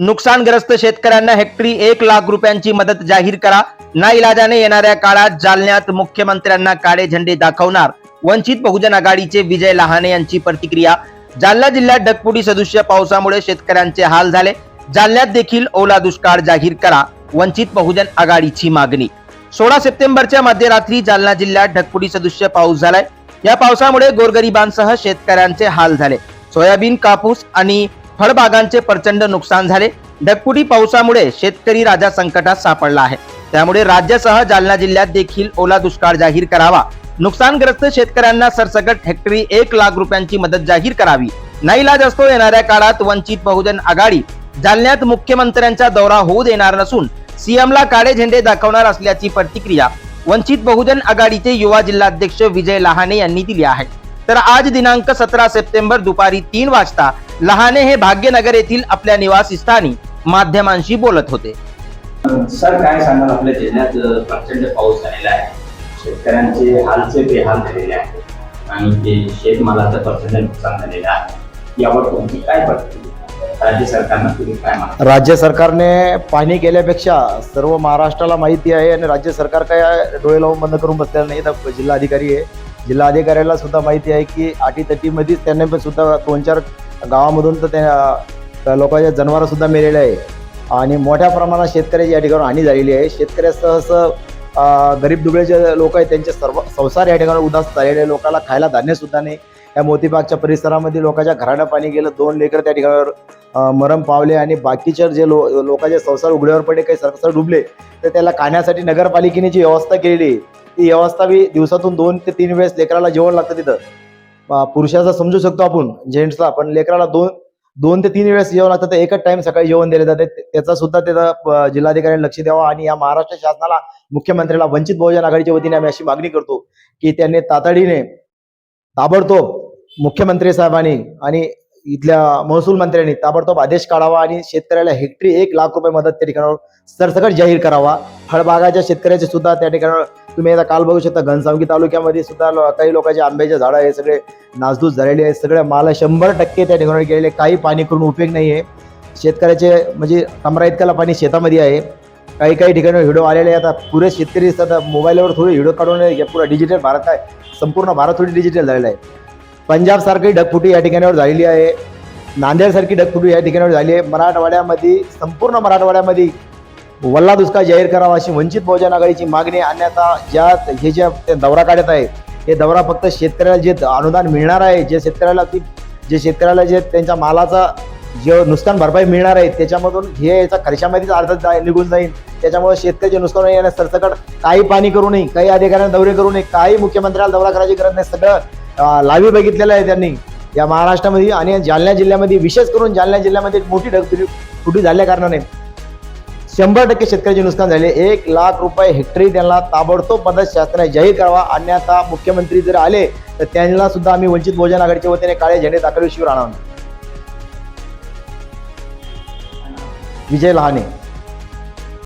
नुकसानग्रस्त शेतकऱ्यांना हेक्टरी एक लाख रुपयांची मदत जाहीर करा. ना इलाजाने येणाऱ्या काळात जालन्यात मुख्यमंत्र्यांना काळे झेंडे दाखवणार. वंचित बहुजन आघाडीचे विजय लहाने यांची प्रतिक्रिया. जालना जिल्ह्यात ढगफुटी सदृश्य पावसामुळे शेतकऱ्यांचे हाल झाले. जालन्यात देखील ओला दुष्काळ जाहीर करा. वंचित बहुजन आघाडीची मागणी. सोळा सप्टेंबरच्या मध्यरात्री जालना जिल्ह्यात ढगफुटी सदृश्य पाऊस झालाय. या पावसामुळे गोरगरिबांसह शेतकऱ्यांचे हाल झाले. सोयाबीन कापूस आणि फळबागांचे प्रचंड नुकसान झाले. ढकपुटी पावसामुळे शेतकरी राजा संकटात सापडला आहे. त्यामुळे राज्यासह जालना जिल्ह्यात देखील ओला दुष्काळ जाहीर करावा. नुकसानग्रस्त शेतकऱ्यांना सरसकट हेक्टरी एक लाख रुपयांची मदत जाहीर करावी. नाईलाज असतो येणाऱ्या काळात वंचित बहुजन आघाडी. जालन्यात मुख्यमंत्र्यांचा दौरा होऊ देणार नसून सीएमला काळे झेंडे दाखवणार असल्याची प्रतिक्रिया वंचित बहुजन आघाडीचे युवा जिल्हाध्यक्ष विजय लहाने यांनी दिली आहे. तर आज दिनांक सतरा सप्टेंबर दुपारी तीन वाजता लहाने हे भाग्यनगर येथील आपल्या निवासस्थानी माध्यमांशी बोलत होते. सर काय सांगाल? आपल्या जिल्ह्यात प्रचंड पाऊस झालेला आहे. शेतकऱ्यांचे हालचे बेहाल झालेले आहेत. आणि ते शेतमालाचं प्रचंड नुकसान झालेलं आहे. यावर तुमची काय प्रतिक्रिया राज्य सरकारनं काय राज्य सरकारने पाणी केल्यापेक्षा सर्व महाराष्ट्राला माहिती आहे आणि राज्य सरकार काय डोळे लावून बंद करून बसलेलं नाही. तर जिल्हा अधिकारी आहे. जिल्हा अधिकाऱ्याला सुद्धा माहिती आहे की अटीतटीमध्येच त्यांनी पण सुद्धा दोन चार गावामधून तर त्या लोकांच्या जनावरं सुद्धा मेलेले आहे. आणि मोठ्या प्रमाणात शेतकऱ्याची या ठिकाणी हानी झालेली आहे. शेतकऱ्यासह गरीब दुबळे जे लोक आहेत. त्यांचे सर्व संसार या ठिकाणी उदास झालेले आहे. लोकांना खायला धान्य सुद्धा नाही. या मोतीबागच्या परिसरामध्ये लोकांच्या घरानं पाणी गेलं. दोन लेकर त्या ठिकाणावर मरण पावले आणि बाकीचे जे लो लोकांचे संसार उघड्यावर पडले काही सरसर डुबले तर त्याला खाण्यासाठी नगरपालिकेने जी व्यवस्था केलेली आहे ती व्यवस्था बी दिवसातून दोन ते तीन वेळेस लेकराला जेवण लागतं तिथं. पुरुषाचा समजू शकतो आपण. जेंट्सला पण लेकराला दोन दोन ते तीन वेळेस जेवण लागतं तर एकच टाइम सकाळी जेवण दिले जाते. त्याचा सुद्धा त्याचा अ, जिल्हाधिकाऱ्यांनी लक्ष द्यावा आणि या महाराष्ट्र शासनाला मुख्यमंत्र्याला वंचित बहुजन आघाडीच्या वतीने आम्ही अशी मागणी करतो की त्यांनी तातडीने ताबडतोब मुख्यमंत्री साहेबांनी आणि इथल्या महसूल मंत्र्यांनी ताबडतोब आदेश काढावा आणि शेतकऱ्याला हेक्टरी एक लाख रुपये मदत त्या ठिकाणावर सरसकट जाहीर करावा. फळबागाच्या शेतकऱ्याचे सुद्धा त्या ठिकाणावर तुम्ही आता काल बघू शकता घनसावंगी तालुक्यामध्ये सुद्धा काही लोकांचे आंब्याचे झाडं हे सगळे नासधूस झालेले आहेत सगळे माल शंभर टक्के त्या ठिकाणी गेलेले काही पाणी करून उपयोग नाही आहे शेतकऱ्याचे म्हणजे कमरा इतक्याला पाणी शेतामध्ये आहे. काही काही ठिकाणी व्हिडिओ आलेले आता पुरे शेतकरी आता मोबाईलवर थोडे व्हिडिओ काढून हे पुरा डिजिटल भारत आहे संपूर्ण भारत थोडी डिजिटल झालेला आहे. पंजाबसारखी ढगफुटी या ठिकाणावर झालेली आहे. नांदेडसारखी ढगफुटी या ठिकाणावर झाली आहे. मराठवाड्यामध्ये संपूर्ण मराठवाड्यामध्ये वल्ला दुष्काळ जाहीर करावा अशी वंचित बहुजन आघाडीची मागणी आणण्याचा ज्या हे जे दौरा काढत आहे हे दौरा फक्त शेतकऱ्याला जे अनुदान मिळणार आहे जे शेतकऱ्याला ती जे शेतकऱ्याला जे त्यांच्या मालाचा जे नुकसान भरपाई मिळणार आहे त्याच्यामधून हे याचा खर्चामध्येच अर्ध निघून जाईल. त्याच्यामुळे शेतकऱ्याचे नुकसान होईल सरसकट काही पाणी करू नये काही अधिकाऱ्यांना दौरे करू नये काही मुख्यमंत्र्याला दौरा करायची गरज नाही. सगळं लावी बघितलेलं आहे त्यांनी. या महाराष्ट्रामध्ये आणि जालना जिल्ह्यामध्ये विशेष करून जालना जिल्ह्यामध्ये मोठी ढग फुटी झाल्या कारणाने शंभर टक्के शेतकऱ्याचे नुकसान झाले. एक लाख रुपये हेक्टरी त्यांना ताबडतोब मदत शासनाने जाहीर करावा. अन्यथा मुख्यमंत्री जर आले तर त्यांना सुद्धा आम्ही वंचित बहुजन आघाडीच्या वतीने काळे झेंडे दाखवल्याशिवाय राहणार विजय लहाने.